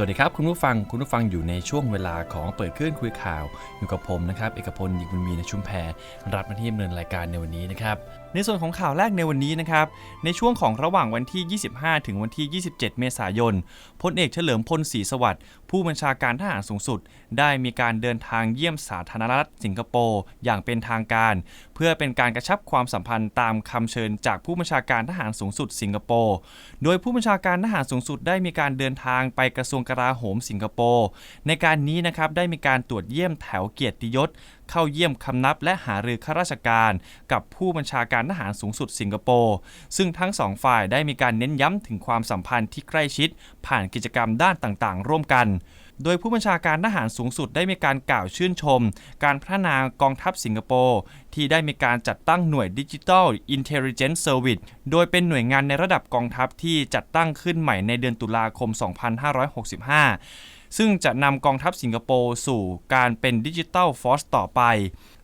สวัสดีครับคุณผู้ฟังคุณผู้ฟังอยู่ในช่วงเวลาของเปิดเครื่องคุยข่าวอยู่กับผมนะครับเอกพลยิงบุญมีในชุมแพรรับหน้าที่ดำเนินรายการในวันนี้นะครับในส่วนของข่าวแรกในวันนี้นะครับ ในช่วงของระหว่างวันที่ 25 ถึงวันที่ 27 เมษายน พลเอกเฉลิมพลศรีสวัสดิ์ผู้บัญชาการทหารสูงสุด ได้มีการเดินทางเยี่ยมสาธารณรัฐสิงคโปร์อย่างเป็นทางการ เพื่อเป็นการกระชับความสัมพันธ์ตามคำเชิญจากผู้บัญชาการทหารสูงสุดสิงคโปร์ โดยผู้บัญชาการทหารสูงสุดได้มีการเดินทางไปกระทรวงกลาโหมสิงคโปร์ ในการนี้นะครับได้มีการตรวจเยี่ยมแถวเกียรติยศ เข้าเยี่ยมคำนับและหารือข้าราชการ กับผู้บัญชาการทหารสูงสุดสิงคโปร์ ซึ่งทั้งสองฝ่ายได้มีการเน้นย้ำถึงความสัมพันธ์ที่ใกล้ชิด ผ่านกิจกรรมด้านต่างๆ ร่วมกันโดยผู้บัญชาการทหารสูงสุดได้มีการกล่าวชื่นชม การพัฒนากองทัพสิงคโปร์ ที่ได้มีการจัดตั้งหน่วยดิจิทัล Intelligence Service โดยเป็นหน่วยงานในระดับกองทัพที่จัดตั้งขึ้นใหม่ในเดือนตุลาคม 2565 ซึ่งจะนำกองทัพสิงคโปร์สู่การเป็นดิจิทัลฟอร์สต่อไป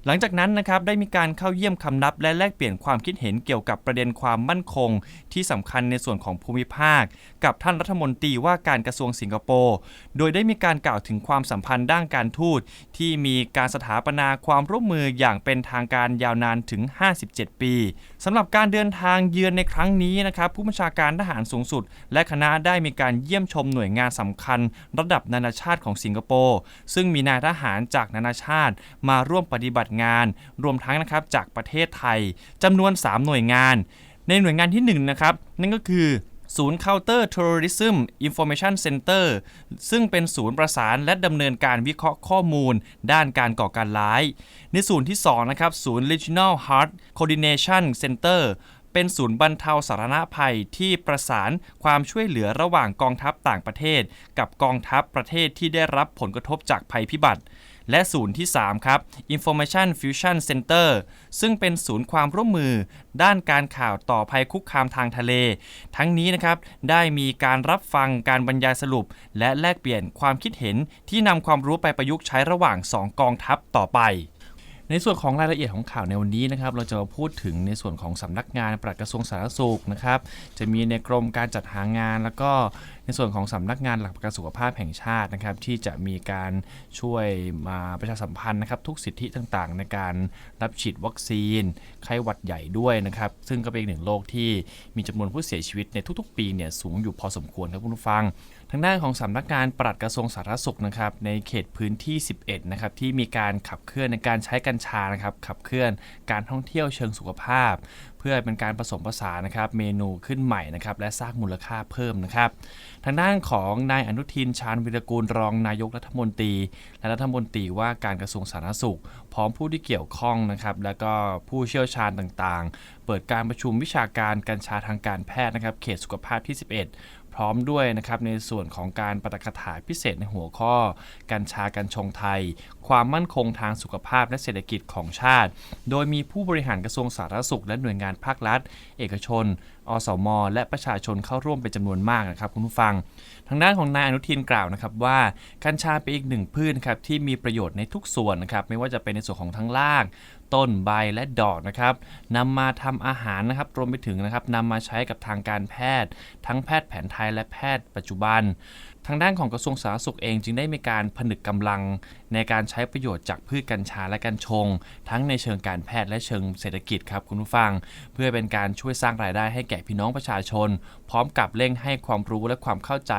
หลังจากนั้นนะครับได้มีการเข้าเยี่ยมคำนับ และแลกเปลี่ยนความคิดเห็นเกี่ยวกับประเด็นความมั่นคง ที่สำคัญในส่วนของภูมิภาค กับท่านรัฐมนตรีว่าการกระทรวงสิงคโปร์โดยได้มีการกล่าวถึงความสัมพันธ์ด้านการทูต ที่มีการสถาปนาความร่วมมืออย่างเป็นทางการยาวนานถึง 57 ปีสำหรับการเดินทางเยือนในครั้งนี้นะครับผู้บัญชาการทหารสูงสุด และคณะได้มีการเยี่ยมชมหน่วยงานสำคัญ ระดับนานาชาติของสิงคโปร์ซึ่งมีนายทหารจากนานาชาติ มาร่วมปฏิบัติงาน รวมทั้งนะครับจากประเทศไทยจำนวน 3 หน่วยงาน ในหน่วยงานที่1นะครับนั่นก็คือศูนย์ Counter Terrorism Information Center ซึ่งเป็นศูนย์ประสานและดำเนินการวิเคราะห์ข้อมูล ด้านการก่อการร้าย ในศูนย์ที่2นะครับศูนย์ Regional Heart Coordination Center เป็นศูนย์บรรเทาสาธารณภัยที่ประสานความช่วยเหลือระหว่างกองทัพต่างประเทศ กับกองทัพประเทศที่ได้รับผลกระทบจากภัยพิบัติ และศูนย์ที่ 3 ครับ Information Fusion Center ซึ่งเป็นศูนย์ความร่วมมือ ด้านการข่าวต่อภัยคุกคามทางทะเล ทั้งนี้นะครับ ได้มีการรับฟังการบรรยายสรุป และแลกเปลี่ยนความคิดเห็นที่นำความรู้ไปประยุกต์ใช้ระหว่าง 2 กองทัพต่อไป ในส่วนของรายละเอียดของข่าวในวันนี้นะครับเราจะมาพูดถึงในส่วนของสำนักงานปลัดกระทรวงสาธารณสุขนะครับจะมีในกรมการจัดหางาน แล้วก็ในส่วนของสำนักงานหลักประกันสุขภาพแห่งชาตินะครับที่จะมีการช่วยมาประชาสัมพันธ์นะครับทุกสิทธิต่างๆ ในการรับฉีดวัคซีน ไข้หวัดใหญ่ด้วยนะครับซึ่งก็เป็นหนึ่งโรคที่มีจำนวนผู้เสียชีวิตในทุกๆ ปีเนี่ยสูงอยู่พอสมควรครับคุณผู้ฟังทางด้านของสำนักงานปลัดกระทรวงสาธารณสุขนะครับในเขตพื้นที่ 11 นะครับที่มีการขับเคลื่อนในการใช้กัญชานะครับขับเคลื่อนการท่องเที่ยวเชิงสุขภาพ เพื่อเป็นการผสมผสานนะครับเมนูขึ้นใหม่นะครับและสร้างมูลค่าเพิ่มนะครับ ทางด้านของนายอนุทินชาญวิรกูลรองนายกรัฐมนตรี และรัฐมนตรีว่าการกระทรวงสาธารณสุข พร้อมผู้ที่เกี่ยวข้องนะครับและก็ผู้เชี่ยวชาญต่างๆ เปิดการประชุมวิชาการกัญชาทางการแพทย์นะครับเขตสุขภาพที่ 11 พร้อมด้วยนะครับในส่วนของการปาฐกถาพิเศษในหัวข้อ กัญชากัญชงไทย ความมั่นคงทางสุขภาพและเศรษฐกิจของชาติ โดยมีผู้บริหารกระทรวงสาธารณสุข และหน่วยงานภาครัฐ เอกชน อสม และประชาชนเข้าร่วมเป็นจำนวนมากนะครับคุณผู้ฟัง ทางด้านของนายอนุทินกล่าวนะครับว่ากัญชาเป็นอีกหนึ่งพืชครับที่มีประโยชน์ในทุกส่วนนะครับไม่ว่าจะเป็นในส่วนของทั้งราก ต้นใบและดอกนะครับนำมาทำอาหารนะครับรวมไปถึงนะครับนำมาใช้กับทางการแพทย์ ทั้งแพทย์แผนไทยและแพทย์ปัจจุบัน ทางด้านของกระทรวงสาธารณสุขเองจึงได้มีการผนึกกำลัง ในการใช้ประโยชน์จากพืชกัญชาและกัญชง ทั้งในเชิงการแพทย์และเชิงเศรษฐกิจครับคุณผู้ฟัง เพื่อเป็นการช่วยสร้างรายได้ให้แก่พี่น้องประชาชน พร้อมกับเร่งให้ความรู้และความเข้าใจ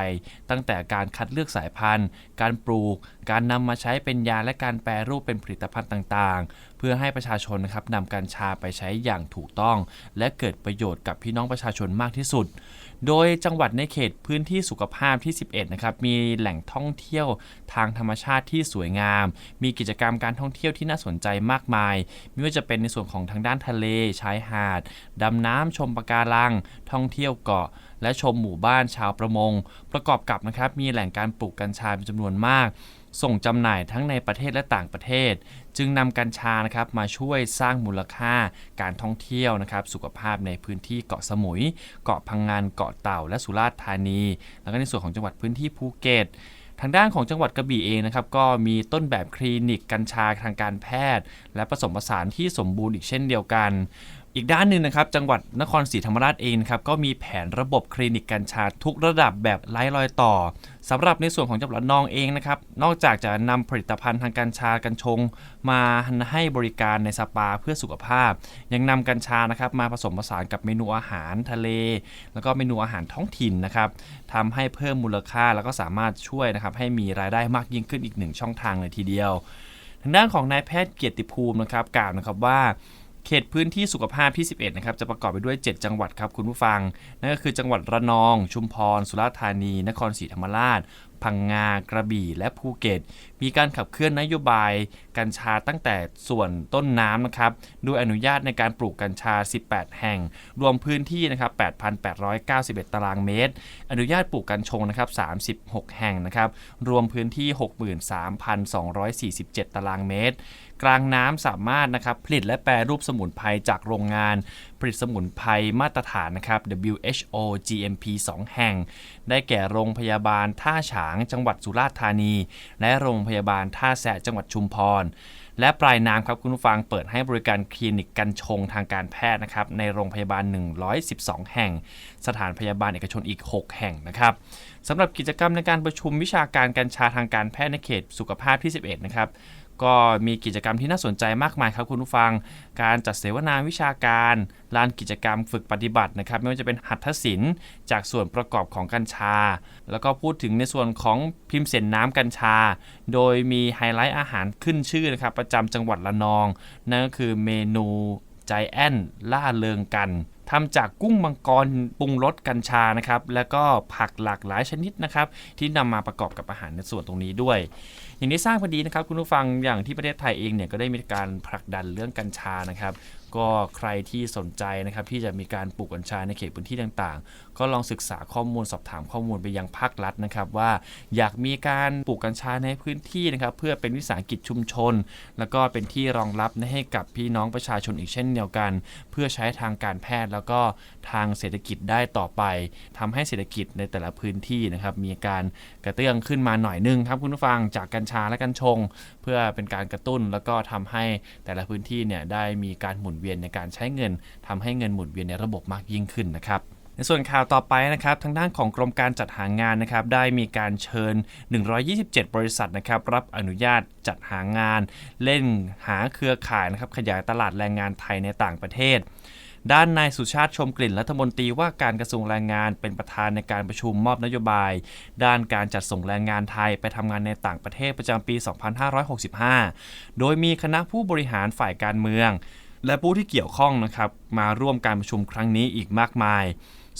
ตั้งแต่การคัดเลือกสายพันธุ์ การปลูก การนำมาใช้เป็นยาและการแปรรูปเป็นผลิตภัณฑ์ต่างๆ เพื่อให้ประชาชนนะครับนำกัญชาไปใช้อย่างถูกต้อง และเกิดประโยชน์กับพี่น้องประชาชนมากที่สุด โดยจังหวัดในเขตพื้นที่สุขภาพที่ 11 นะครับ มีแหล่งท่องเที่ยวทางธรรมชาติที่สวยงาม มีกิจกรรมการท่องเที่ยวที่น่าสนใจมากมาย ไม่ว่าจะเป็นในส่วนของทางด้านทะเล ชายหาด ดำน้ำชมปะการัง ท่องเที่ยวเกาะ และชมหมู่บ้านชาวประมง ประกอบกับนะครับ มีแหล่งการปลูกกัญชาเป็นจำนวนมาก ส่งจำหน่ายทั้งในประเทศและต่างประเทศ จึงนำกัญชานะครับมาช่วยสร้างมูลค่าการท่องเที่ยวนะครับ สุขภาพในพื้นที่เกาะสมุย เกาะพังงานเกาะเต่าและสุราษฎร์ธานี แล้วก็ในส่วนของจังหวัดพื้นที่ภูเก็ตทางด้านของจังหวัดกระบี่เองนะครับก็มีต้นแบบคลินิกกัญชาทางการแพทย์ และผสมผสานที่สมบูรณ์อีกเช่นเดียวกัน อีกด้านหนึ่งนะครับจังหวัดนครศรีธรรมราชเองครับก็มีแผนระบบคลินิกกัญชาทุกระดับแบบไร้รอยต่อสำหรับในส่วนของจังหวัดนองเองนะครับนอกจากจะนำผลิตภัณฑ์ทางกัญชากัญชง มาให้บริการในสปาเพื่อสุขภาพ ยังนำกัญชานะครับมาผสมผสานกับเมนูอาหารทะเล แล้วก็เมนูอาหารท้องถิ่นนะครับทำให้เพิ่มมูลค่าแล้วก็สามารถช่วยนะครับให้มีรายได้มากยิ่งขึ้นอีกหนึ่งช่องทางเลยทีเดียว ทางด้านของนายแพทย์เกียรติภูมินะครับกล่าวนะครับว่า เขตพื้นที่สุขภาพที่ 11 นะครับ จะประกอบไปด้วย 7 จังหวัดครับคุณผู้ฟัง นั่นก็คือจังหวัดระนอง ชุมพร สุราษฎร์ธานี นครศรีธรรมราช พังงา กระบี่ และภูเก็ต มีการขับเคลื่อนนโยบายกัญชาตั้งแต่ส่วนต้นน้ำนะครับ ด้วยอนุญาตในการปลูกกัญชา 18 แห่ง รวมพื้นที่นะครับ 8,891 ตารางเมตร อนุญาตปลูกกัญชงนะครับ 36 แห่งนะครับ รวมพื้นที่ 63,247 ตารางเมตร กลางน้ำสามารถนะครับผลิตและแปรรูปสมุนไพรจากโรงงาน ผลิตสมุนไพรมาตรฐานนะครับ WHO GMP 2 แห่ง ได้แก่โรงพยาบาลท่าฉางจังหวัดสุราษฎร์ธานี และโรงพยาบาลท่าแซะจังหวัดชุมพรและปลายน้ำครับคุณผู้ฟังเปิดให้บริการคลินิกกัญชงทางการแพทย์นะครับในโรงพยาบาล 112 แห่ง สถานพยาบาลเอกชนอีก 6 แห่งนะครับสำหรับกิจกรรมในการประชุมวิชาการกัญชาทางการแพทย์ในเขตสุขภาพที่ 11 นะครับ ก็มีกิจกรรมที่น่าสนใจมากมายครับคุณผู้ฟัง การจัดเสวนาวิชาการลานกิจกรรมฝึกปฏิบัตินะครับ ไม่ว่าจะเป็นหัตถศิลป์จากส่วนประกอบของกัญชา แล้วก็พูดถึงในส่วนของพิมพ์เสนน้ำกัญชา โดยมีไฮไลท์อาหารขึ้นชื่อนะครับ ประจำจังหวัดระนอง นั่นก็คือเมนูใจแอนล่าเริงกัน ทำจากกุ้งมังกรปรุงรสกัญชานะครับ แล้วก็ผักหลากหลายชนิดนะครับ ที่นำมาประกอบกับอาหารในส่วนตรงนี้ด้วย อย่างที่ทราบพอดีนะครับ คุณผู้ฟังอย่างที่ประเทศไทยเองเนี่ยก็ได้มีการผลักดันเรื่องกัญชานะครับ ก็ใครที่สนใจนะครับที่จะมีการปลูกกัญชาในเขตพื้นที่ต่างๆ ก็ลองศึกษาข้อมูลสอบถามข้อมูลไปยังภาครัฐนะครับว่าอยากมีการปลูกกัญชาในพื้นที่นะครับเพื่อเป็นวิสาหกิจชุมชน แล้วก็เป็นที่รองรับให้กับพี่น้องประชาชนอีกเช่นเดียวกัน เพื่อใช้ทางการแพทย์แล้วก็ทางเศรษฐกิจได้ต่อไปทำให้เศรษฐกิจในแต่ละพื้นที่นะครับมีการกระเตื้องขึ้นมาหน่อยนึงครับคุณผู้ฟังจากกัญชาและกัญชง เพื่อเป็นการกระตุ้นแล้วก็ทำให้แต่ละพื้นที่เนี่ยได้มีการหมุนเวียนในการใช้เงินทำให้เงินหมุนเวียนในระบบมากยิ่งขึ้นนะครับ ในส่วนข่าวต่อไปนะครับทางด้านของกรมการจัดหางานนะครับได้มีการเชิญ 127 บริษัทนะครับรับอนุญาตจัดหางาน เล่นหาเครือข่ายนะครับขยายตลาดแรงงานไทยในต่างประเทศ ด้านนายสุชาติชมกลิ่นรัฐมนตรีว่าการกระทรวงแรงงานเป็นประธานในการประชุมมอบนโยบาย ด้านการจัดส่งแรงงานไทยไปทำงานในต่างประเทศประจำปี 2565 โดยมีคณะผู้บริหารฝ่ายการเมืองและผู้ที่เกี่ยวข้องนะครับมาร่วมการประชุมครั้งนี้อีกมากมาย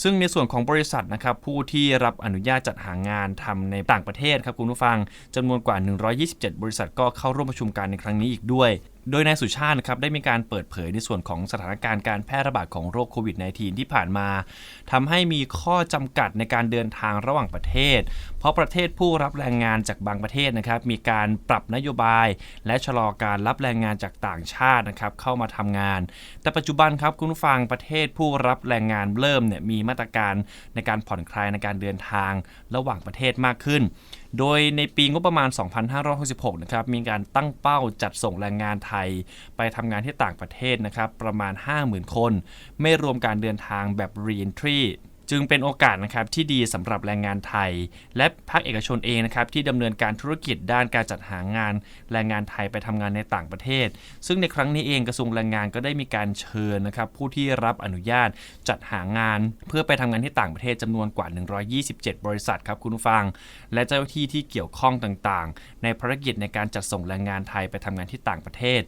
ซึ่งในส่วนของบริษัทนะครับผู้ที่รับอนุญาตจัดหางานทำในต่างประเทศครับคุณผู้ฟังจำนวนกว่า 127 บริษัทก็เข้าร่วมประชุมการในครั้งนี้อีกด้วย โดยนายสุชาตินะครับได้มีการเปิดเผยในส่วนของสถานการณ์การแพร่ระบาดของโรคโควิด -19 ที่ผ่านมาทำให้มีข้อจำกัดในการเดินทางระหว่างประเทศ เพราะประเทศผู้รับแรงงานจากบางประเทศนะครับมีการปรับนโยบาย และชะลอการรับแรงงานจากต่างชาตินะครับเข้ามาทำงาน แต่ปัจจุบันครับคุณผู้ฟังประเทศผู้รับแรงงานเริ่มเนี่ยมีมาตรการในการผ่อนคลายในการเดินทางระหว่างประเทศมากขึ้น โดยในปีงบประมาณ 2566 นะครับมีการตั้งเป้าจัดส่งแรงงานไทย ไปทำงานที่ต่างประเทศนะครับประมาณ 50,000 คน ไม่รวมการเดินทางแบบ re-entry จึงเป็นโอกาสนะครับที่ดีสำหรับแรงงานไทย และภาคเอกชนเองนะครับที่ดำเนินการธุรกิจด้านการจัดหางาน แรงงานไทยไปทำงานในต่างประเทศ ซึ่งในครั้งนี้เองกระทรวงแรงงานก็ได้มีการเชิญนะครับผู้ที่รับอนุญาตจัดหางาน เพื่อไปทำงานที่ต่างประเทศจำนวนกว่า 127 บริษัทครับคุณผู้ฟัง และเจ้าหน้าที่ที่เกี่ยวข้องต่างๆ ในภารกิจในการจัดส่งแรงงานไทยไปทำงานที่ต่างประเทศ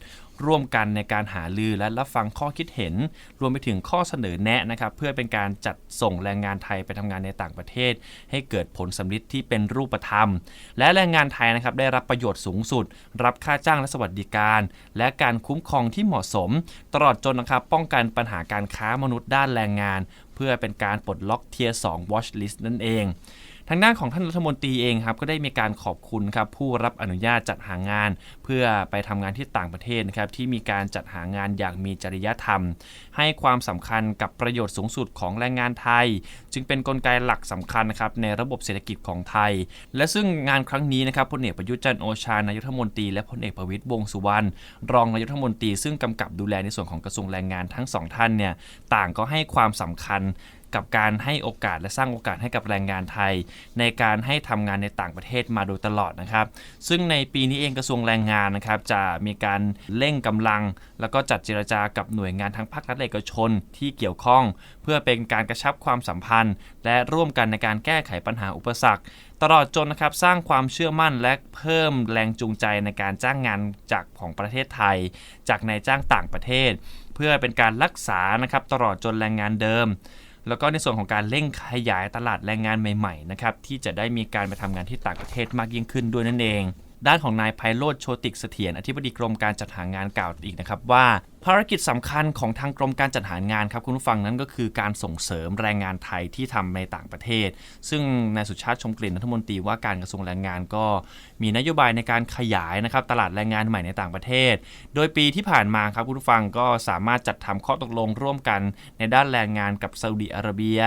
ร่วมกันในการหาลือและรับฟังข้อคิดเห็น รวมไปถึงข้อเสนอแนะนะครับ เพื่อเป็นการจัดส่งแรงงานไทยไปทำงานในต่างประเทศ ให้เกิดผลสำลิดที่เป็นรูปธรรม และแรงงานไทยนะครับได้รับประโยชน์สูงสุด รับค่าจ้างและสวัสดิการ และการคุ้มครองที่เหมาะสม ตลอดจนนะครับป้องกันปัญหาการค้ามนุษย์ด้านแรงงาน เพื่อเป็นการปลดล็อกเทียร์2 watch list นั่นเอง ทางด้านของท่านรัฐมนตรีเองครับก็ได้มีการขอบคุณครับผู้รับอนุญาตจัดหางาน เพื่อไปทำงานที่ต่างประเทศนะครับที่มีการจัดหางานอย่างมีจริยธรรม ให้ความสำคัญกับประโยชน์สูงสุดของแรงงานไทย จึงเป็นนกลไกหลักสำคัญนะครับในระบบเศรษฐกิจของไทย และซึ่งงานครั้งนี้นะครับพลเอกประยุทธ์จันโอชานายกรัฐมนตรีและพลเอกประวิตยวงสุวรรณรองนายกรัฐมนตรีซึ่งกำกับดูแลในส่วนของกระทรวงแรงงานทั้งสองท่านเนี่ยต่างก็ให้ความสำคัญ กับการให้โอกาสและสร้างโอกาสให้กับแรงงานไทย ในการให้ทำงานในต่างประเทศมาโดยตลอดนะครับ ซึ่งในปีนี้เองกระทรวงแรงงานนะครับจะมีการเร่งกำลัง แล้วก็จัดเจรจากับหน่วยงานทั้งภาครัฐเอกชนที่เกี่ยวข้อง เพื่อเป็นการกระชับความสัมพันธ์ และร่วมกันในการแก้ไขปัญหาอุปสรรคตลอดจนนะครับสร้างความเชื่อมั่นและเพิ่มแรงจูงใจในการจ้างงานจากของประเทศไทย จากนายจ้างต่างประเทศ เพื่อเป็นการรักษานะครับตลอดจนแรงงานเดิม แล้วก็ในส่วนของการเร่งขยายตลาดแรงงานใหม่ๆนะครับที่จะได้มีการไปทำงานที่ต่างประเทศมากยิ่งขึ้นด้วยนั่นเอง ด้านของนายไพโรธโชติกเสถียรอธิบดีกรมการจัดหางานกล่าวอีกนะครับว่า ภารกิจสำคัญของทางกรมการจัดหางานครับคุณผู้ฟังนั้นก็คือการส่งเสริมแรงงานไทยที่ทำในต่างประเทศ ซึ่งนายสุชาติชมกลิ่นรัฐมนตรีว่าการกระทรวงแรงงานก็มีนโยบายในการขยายนะครับตลาดแรงงานใหม่ในต่างประเทศ โดยปีที่ผ่านมาครับคุณผู้ฟังก็สามารถจัดทำข้อตกลงร่วมกันในด้านแรงงานกับซาอุดิอาระเบีย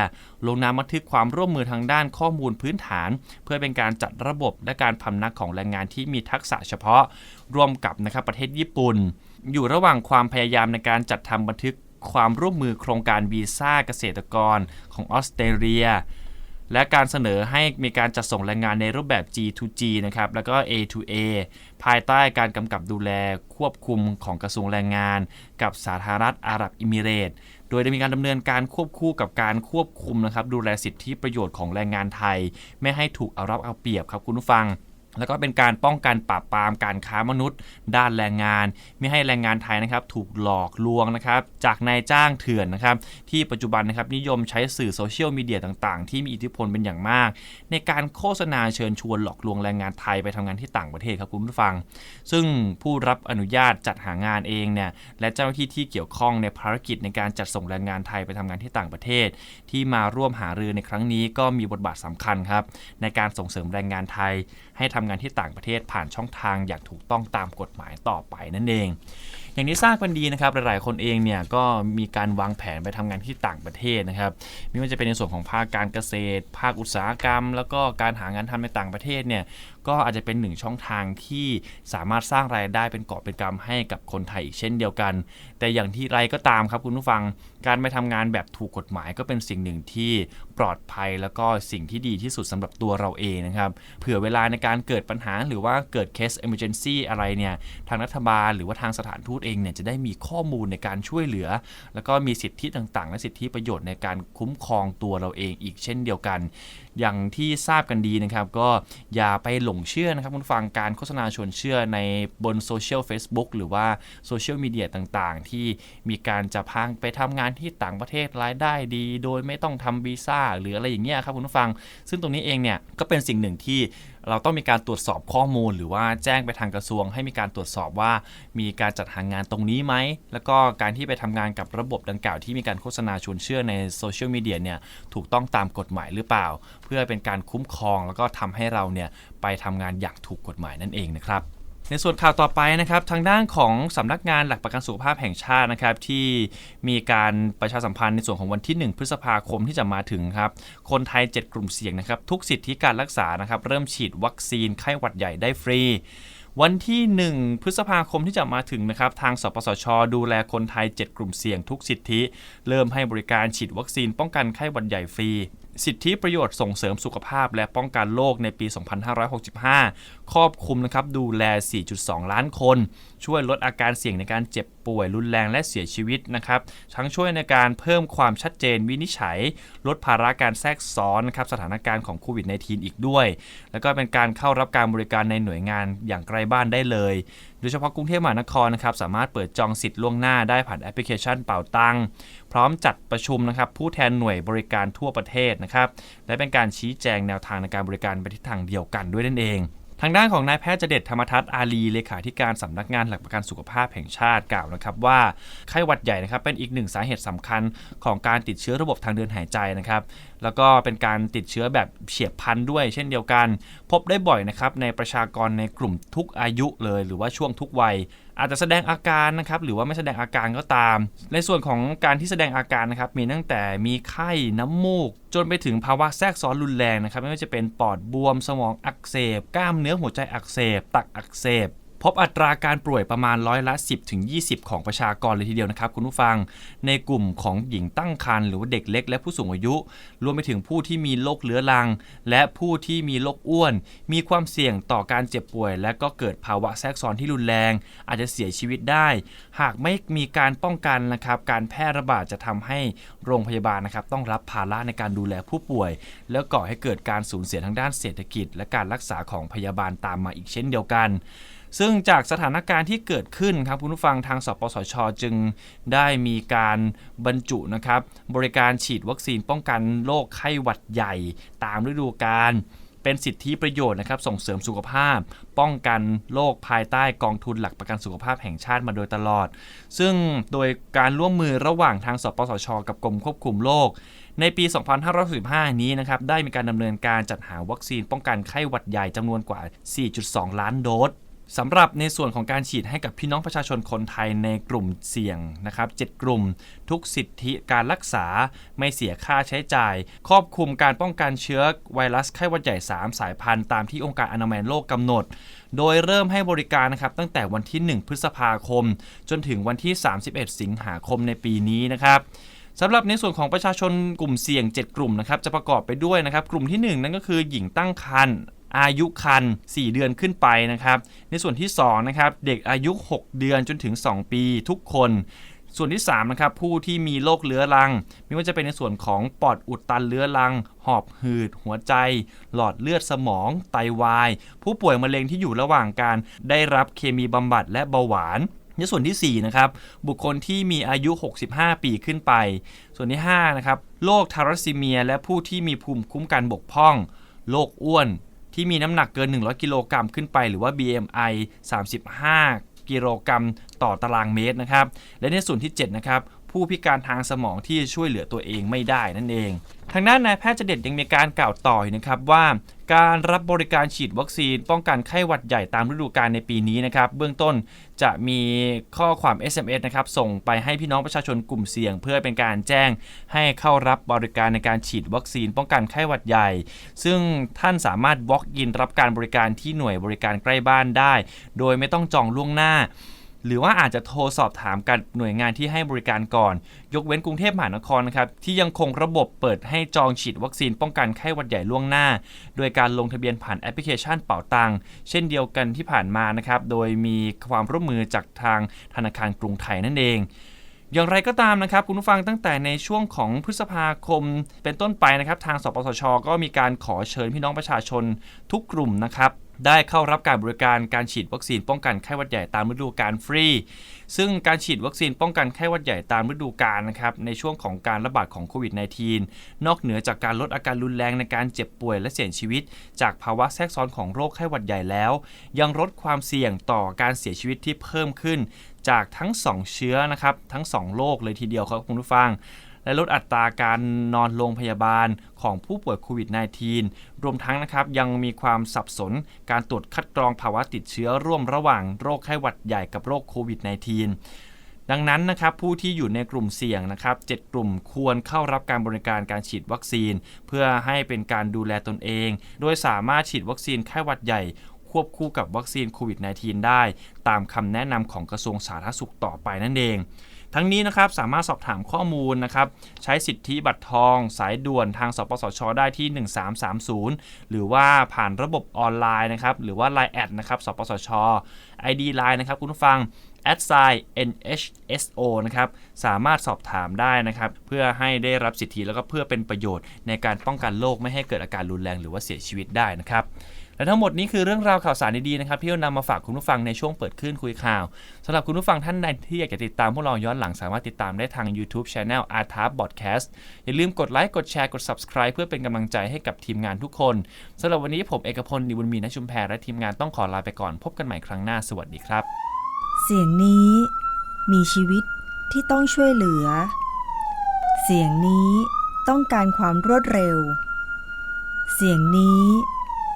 ลงนามบันทึกความร่วมมือทางด้านข้อมูลพื้นฐาน เพื่อเป็นการจัดระบบและการพำนักของแรงงานที่มีทักษะเฉพาะร่วมกับนะครับประเทศญี่ปุ่น อยู่ระหว่างความพยายามในการจัดทำบันทึกความร่วมมือโครงการวีซ่าเกษตรกรของออสเตรเลีย และการเสนอให้มีการจัดส่งแรงงานในรูปแบบ G2G นะครับ แล้วก็ A2A ภายใต้การกำกับดูแลควบคุมของกระทรวงแรงงาน กับสาธารณรัฐอาหรับอิมิเรตส์โดยได้มีการดำเนินการควบคู่กับการควบคุมนะครับดูแลสิทธิประโยชน์ของแรงงานไทย ไม่ให้ถูกเอารัดเอาเปรียบครับคุณผู้ฟัง แล้วก็เป็นการป้องกันปราบปรามการค้ามนุษย์ ด้านแรงงาน ไม่ให้แรงงานไทยนะครับถูกหลอกลวงนะครับจากนายจ้างเถื่อนนะครับที่ปัจจุบันนะครับนิยมใช้สื่อโซเชียลมีเดียต่างๆ ที่มีอิทธิพลเป็นอย่างมาก ในการโฆษณาเชิญชวนหลอกลวงแรงงานไทยไปทำงานที่ต่างประเทศครับคุณผู้ฟัง ซึ่งผู้รับอนุญาตจัดหางานเองเนี่ยและเจ้าหน้าที่ที่เกี่ยวข้องในภารกิจในการจัดส่งแรงงานไทยไปทำงานที่ต่างประเทศ ที่มาร่วมหารือในครั้งนี้ก็มีบทบาทสำคัญครับในการส่งเสริมแรงงานไทยให้ทำงานที่ต่างประเทศผ่านช่องทางอย่างถูกต้องตามกฎหมายต่อไปนั่นเองอย่างนี้ทราบกันดีนะครับหลายๆ คนเองเนี่ยก็มีการวางแผนไปทำงานที่ต่างประเทศนะครับไม่ว่าจะเป็นในส่วนของภาคการเกษตร ภาคอุตสาหกรรม แล้วก็การหางานทำในต่างประเทศเนี่ยก็อาจจะเป็นหนึ่งช่องทางที่สามารถสร้างรายได้เป็นกอบเป็นกำให้กับคนไทยอีกเช่นเดียวกัน แต่อย่างที่ไรก็ตามครับคุณผู้ฟังการไปทำงานแบบถูกกฎหมายก็เป็นสิ่งหนึ่งที่ปลอดภัยแล้วก็สิ่งที่ดีที่สุดสำหรับตัวเราเองนะครับเผื่อเวลาในการเกิดปัญหาหรือว่าเกิดเคส emergency อะไรเนี่ยทางรัฐบาลหรือว่าทางสถานทูตเองเนี่ยจะได้มีข้อมูลในการช่วยเหลือ แล้วก็มีสิทธิต่างๆ และสิทธิประโยชน์ในการคุ้มครองตัวเราเองอีกเช่นเดียวกัน อย่างที่ทราบกันดีนะครับ ก็อย่าไปหลงเชื่อนะครับคุณฟังการโฆษณาชวนเชื่อในบนโซเชียล Facebook หรือว่าโซเชียลมีเดียต่างๆ ที่มีการจะพังไปทำงานที่ต่างประเทศรายได้ดี โดยไม่ต้องทำวีซ่าหรืออะไรอย่างเงี้ยครับคุณผู้ฟัง ซึ่งตรงนี้เองเนี่ยก็เป็นสิ่งหนึ่งที่ เราต้องมีการตรวจสอบข้อมูล หรือว่าแจ้งไปทางกระทรวง ให้มีการตรวจสอบว่ามีการจัดหางานตรงนี้ไหม แล้วก็การที่ไปทำงานกับระบบดังกล่าวที่มีการโฆษณาชวนเชื่อในโซเชียลมีเดียเนี่ยถูกต้องตามกฎหมายหรือเปล่า เพื่อเป็นการคุ้มครองแล้วก็ทำให้เราเนี่ยไปทำงานอย่างถูกกฎหมายนั่นเองนะครับ ในส่วนข่าวต่อไปนะครับทางด้านของสำนักงานหลักประกันสุขภาพแห่งชาตินะครับที่มีการประชาสัมพันธ์ในส่วนของวันที่ 1 พฤษภาคมที่จะมาถึงครับคนไทย 7 กลุ่มเสี่ยงนะครับทุกสิทธิการรักษานะครับเริ่มฉีดวัคซีนไข้หวัดใหญ่ได้ฟรีวันที่ 1 พฤษภาคมที่จะมาถึงนะครับทางสปสช ดูแลคนไทย 7 กลุ่มเสี่ยงทุกสิทธิ เริ่มให้บริการฉีดวัคซีนป้องกันไข้หวัดใหญ่ฟรี สิทธิประโยชน์ส่งเสริมสุขภาพ และป้องกันโรคในปี 2565 ครอบคลุมนะครับดูแล 4.2 ล้านคน ช่วยลดอาการเสี่ยงในการเจ็บป่วยรุนแรงและเสียชีวิตนะครับทั้งช่วยในการเพิ่มความชัดเจนวินิจฉัย ลดภาระการแทรกซ้อนนะครับสถานการณ์ของโควิด -19 อีกด้วย แล้วก็เป็นการเข้ารับการบริการในหน่วยงานอย่างใกล้บ้านได้เลย โดยเฉพาะกรุงเทพมหานครนะครับสามารถเปิดจองสิทธิ์ล่วงหน้าได้ผ่านแอปพลิเคชันเป่าตัง พร้อมจัดประชุมนะครับผู้แทนหน่วยบริการทั่วประเทศนะครับและเป็นการชี้แจงแนวทางในการบริการไปทิศทางเดียวกันด้วยนั่นเองทางด้านของนายแพทย์เจเดตธรรมทัศน์อาลีเลขาธิการสำนักงานหลักประกันสุขภาพแห่งชาติกล่าวนะครับว่าไข้หวัดใหญ่นะครับเป็นอีกหนึ่งสาเหตุสำคัญของการติดเชื้อระบบทางเดินหายใจนะครับ แล้วก็เป็นการติดเชื้อแบบเฉียบพลันด้วย เช่นเดียวกัน พบได้บ่อยนะครับในประชากรในกลุ่มทุกอายุเลย หรือว่าช่วงทุกวัย อาจจะแสดงอาการนะครับหรือว่าไม่แสดงอาการก็ตาม ในส่วนของการที่แสดงอาการนะครับมีตั้งแต่มีไข้น้ำมูก จนไปถึงภาวะแทรกซ้อนรุนแรงนะครับไม่ว่าจะเป็นปอดบวม สมองอักเสบ กล้ามเนื้อหัวใจอักเสบ ตักอักเสบ พบอัตราการป่วยประมาณร้อยละ10ถึงของประชากรเลยทีเดียวนะครับคุณผู้ฟัง ในกลุ่มของหญิงตั้งครรภ์หรือว่าเด็กเล็กและผู้สูงอายุ รวมไปถึงผู้ที่มีโรคเรื้อรัง และผู้ที่มีโรคอ้วน มีความเสี่ยงต่อการเจ็บป่วย และก็เกิดภาวะแทรกซ้อนที่รุนแรง อาจจะเสียชีวิตได้ หากไม่มีการป้องกันนะครับการแพร่ระบาดจะทำให้โรงพยาบาลนะครับต้องรับภาระในการดูแลผู้ป่วย แล้วก่อให้เกิดการสูญเสียทางด้านเศรษฐกิจ และการรักษาของพยาบาลตามมาอีกเช่นเดียวกัน ซึ่งจากสถานการณ์ที่เกิดขึ้นครับคุณผู้ฟังทางสปสช จึงได้มีการบรรจุนะครับบริการฉีดวัคซีนป้องกันโรคไข้หวัดใหญ่ ตามฤดูกาลเป็นสิทธิประโยชน์นะครับส่งเสริมสุขภาพ ป้องกันโรคภายใต้กองทุนหลักประกันสุขภาพแห่งชาติมาโดยตลอด ซึ่งโดยการร่วมมือระหว่างทางสปสช กับกรมควบคุมโรคในปี 2565 นี้นะครับได้มีการดำเนินการจัดหาวัคซีนป้องกันไข้หวัดใหญ่จำนวนกว่า 4.2 ล้านโดส สำหรับในส่วนของการฉีดให้กับพี่น้องประชาชนคนไทยในกลุ่มเสี่ยงนะครับ7กลุ่ม ทุกสิทธิการรักษาไม่เสียค่าใช้จ่าย ครอบคลุมการป้องกันเชื้อไวรัสไข้หวัดใหญ่ 3 สายพันธุ์ตามที่องค์การอนามัยโลกกำหนด โดยเริ่มให้บริการนะครับตั้งแต่วันที่ 1 พฤษภาคม จนถึงวันที่ 31 สิงหาคมในปีนี้นะครับสำหรับในส่วนของประชาชนกลุ่มเสี่ยง 7 กลุ่มนะครับจะประกอบไปด้วยนะครับกลุ่มที่ 1 นั่นก็คือหญิงตั้งครรภ์ อายุคัน 4 เดือนขึ้นไปนะครับ ในส่วนที่2นะครับเด็กอายุ 6 เดือนจนถึง 2 ปีทุกคน ส่วนที่3นะครับผู้ที่มีโรคเรื้อรัง ไม่ว่าจะเป็นในส่วนของปอดอุดตันเรื้อรัง หอบหืด หัวใจ หลอดเลือดสมอง ไตวาย ผู้ป่วยมะเร็งที่อยู่ระหว่างการได้รับเคมีบำบัดและเบาหวานในส่วนที่4นะครับบุคคลที่มีอายุ 65 ปีขึ้นไป ส่วนที่5นะครับโรคทารัสซีเมีย และผู้ที่มีภูมิคุ้มกันบกพร่องโรคอ้วน ที่มีน้ำหนักเกิน 100 กิโลกรัมขึ้นไป หรือว่า BMI 35 กิโลกรัมต่อตารางเมตรนะครับ และในส่วนที่7นะครับผู้พิการทางสมองที่ช่วยเหลือตัวเองไม่ได้นั่นเอง ทางด้านนายแพทย์เจเด็ดยังมีการกล่าวต่ออีกนะครับว่าการรับบริการฉีดวัคซีน ป้องกันไข้หวัดใหญ่ตามฤดูกาลในปีนี้นะครับ เบื้องต้นจะมีข้อความ SMS นะครับส่งไปให้พี่น้องประชาชนกลุ่มเสี่ยง เพื่อเป็นการแจ้งให้เข้ารับบริการในการฉีดวัคซีน ป้องกันไข้หวัดใหญ่ ซึ่งท่านสามารถ walk in รับการบริการที่หน่วยบริการใกล้บ้านได้ โดยไม่ต้องจองล่วงหน้า หรือว่าอาจจะโทรสอบถามกับหน่วยงานที่ให้บริการก่อน ยกเว้นกรุงเทพมหานครนะครับที่ยังคงระบบเปิดให้จองฉีดวัคซีนป้องกันไข้หวัดใหญ่ล่วงหน้า โดยการลงทะเบียนผ่านแอปพลิเคชันเป๋าตังเช่นเดียวกันที่ผ่านมานะครับโดยมีความร่วมมือจากทางธนาคารกรุงไทยนั่นเองอย่างไรก็ตามนะครับ คุณผู้ฟังตั้งแต่ในช่วงของพฤษภาคมเป็นต้นไปนะครับ ทางสปสช ก็มีการขอเชิญพี่น้องประชาชนทุกกลุ่มนะครับ ได้เข้ารับการบริการการฉีดวัคซีนป้องกันไข้หวัดใหญ่ตามฤดูกาลฟรี ซึ่งการฉีดวัคซีนป้องกันไข้หวัดใหญ่ตามฤดูกาลนะครับในช่วงของการระบาดของโควิด -19 นอกเหนือจากการลดอาการรุนแรงในการเจ็บป่วยและเสียชีวิต จากภาวะแทรกซ้อนของโรคไข้หวัดใหญ่แล้ว ยังลดความเสี่ยงต่อการเสียชีวิตที่เพิ่มขึ้น จากทั้ง 2 เชื้อนะครับทั้ง 2 โรคเลยทีเดียวครับคุณผู้ฟัง และลดอัตราการนอนโรงพยาบาลของผู้ป่วยโควิด -19 รวมทั้งนะครับยังมีความสับสนการตรวจคัดกรองภาวะติดเชื้อร่วมระหว่างโรคไข้หวัดใหญ่กับโรคโควิด -19 ดังนั้นนะครับผู้ที่อยู่ในกลุ่มเสี่ยงนะครับ7กลุ่มควรเข้ารับการบริการการฉีดวัคซีน เพื่อให้เป็นการดูแลตนเอง โดยสามารถฉีดวัคซีนไข้หวัดใหญ่ควบคู่กับวัคซีนโควิด -19 ได้ ตามคำแนะนำของกระทรวงสาธารณสุขต่อไปนั่นเอง ทั้งนี้นะครับสามารถสอบถามข้อมูลนะครับใช้สิทธิบัตรทอง สายด่วนทางสปสช ได้ที่ 1330 หรือว่าผ่านระบบออนไลน์นะครับหรือว่า Line แอดนะครับสปสช ID Line นะครับคุณผู้ฟัง a d s i nhso นะครับ สามารถสอบถามได้นะครับ เพื่อให้ได้รับสิทธิแล้วก็เพื่อเป็นประโยชน์ในการป้องกันโรคไม่ให้เกิดอาการรุนแรงหรือว่าเสียชีวิตได้นะครับ และทั้งหมดนี้คือเรื่องราวข่าวสารดีๆนะครับที่เรานำมาฝากคุณผู้ฟังในช่วงเปิดคลื่นคุยข่าวสำหรับคุณผู้ฟังท่านใดที่อยากจะติดตามพวกเราย้อนหลังสามารถติดตามได้ทาง YouTube Channel a r t a p Podcast อย่าลืมกดไลค์กดแชร์กด Subscribe เพื่อเป็นกำลังใจให้กับทีมงานทุกคนสำหรับวันนี้ผมเอกพลนิบุญมีนชุมแพรและทีมงานต้องขอลาไปก่อนพบกันใหม่ครั้งหน้าสวัสดีครับ เสียงนี้มีชีวิตที่ต้องช่วยเหลือ เสียงนี้ต้องการความรวดเร็ว เสียงนี้